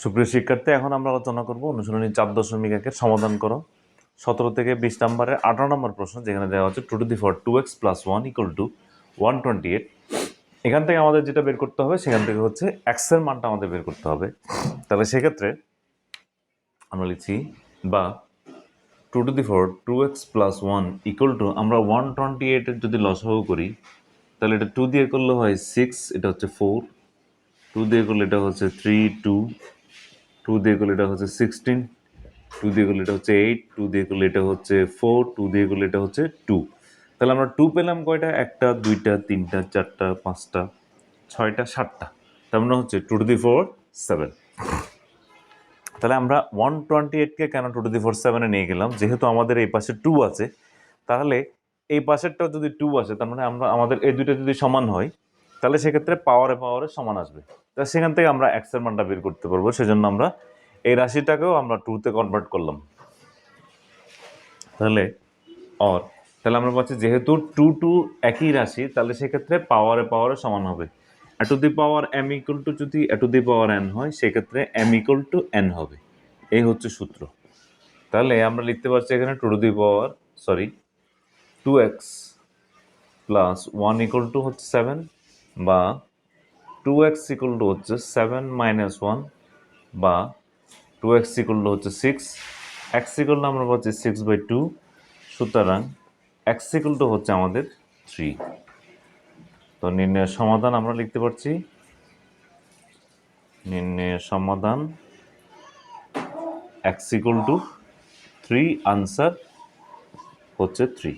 সুপ্রিয় শিক্ষার্থী, এখন আমরা আলোচনা করব অনুশীলনী চার দশমিক একের সমাধান করো। সতেরো থেকে বিশ নম্বরের আঠারো নম্বর প্রশ্ন, যেখানে দেওয়া হচ্ছে two to the four two x plus one equal to one twenty eight এখান থেকে আমাদের যেটা বের করতে হবে, সেখান থেকে হচ্ছে এক্সের মানটা আমাদের বের করতে হবে। তাহলে সেক্ষেত্রে আমরা লিখছি, বা two to the four two x plus one equal to আমরা ওয়ান টোয়েন্টি এইটের যদি লসাগু করি, তাহলে এটা টু দিয়ে করলে হয় সিক্স এটা হচ্ছে ফোর টু দিয়ে করলে এটা হচ্ছে থ্রি টু টু দিয়ে করলে এটা হচ্ছে সিক্সটিন টু দিয়ে করলে এটা হচ্ছে এইট টু দিয়ে করলে এটা হচ্ছে ফোর টু দিয়ে করলে এটা হচ্ছে টু তাহলে আমরা টু পেলাম কয়টা? একটা, দুইটা, তিনটা, চারটা, পাঁচটা, ছয়টা, সাতটা। তার মানে হচ্ছে two to the four seven তাহলে আমরা ওয়ান টোয়েন্টি এইটকে কেন টু টু দি ফোর সেভেনে নিয়ে গেলাম? যেহেতু আমাদের এই পাশে টু আছে, তাহলে এই পাশেরটা যদি টু আসে, তার মানে আমরা, আমাদের এই দুইটা যদি সমান হয় তাহলে সেক্ষেত্রে পাওয়ারে পাওয়ারে সমান আসবে। তা সেখান থেকে আমরা এক্সের মানটা বের করতে পারব, সেজন্য আমরা এই রাশিটাকেও আমরা টুতে কনভার্ট করলাম। তাহলে অর তাহলে আমরা পাচ্ছি যেহেতু টু টু একই রাশি, তাহলে সেক্ষেত্রে পাওয়ারে পাওয়ারে সমান হবে। A to the power M equal to যদি এ টু দি পাওয়ার এন হয়, সেক্ষেত্রে এম ইকুয়াল টু এন হবে। এই হচ্ছে সূত্র। তাহলে আমরা লিখতে পারছি এখানে two to the power sorry two x plus one equal to হচ্ছে সেভেন বা টু এক্স ইকুয়াল টু হচ্ছে সেভেন মাইনাস ওয়ান বা টু এক্স ইকুয়াল টু হচ্ছে সিক্স এক্স ইকুয়াল টু আমরা পাচ্ছি সিক্স বাই টু সুতরাং এক্স ইকুয়াল টু হচ্ছে আমাদের থ্রি তো নির্ণয়ের সমাধান আমরা লিখতে পারছি। নির্ণয়ের সমাধান x equal to three answer হচ্ছে থ্রি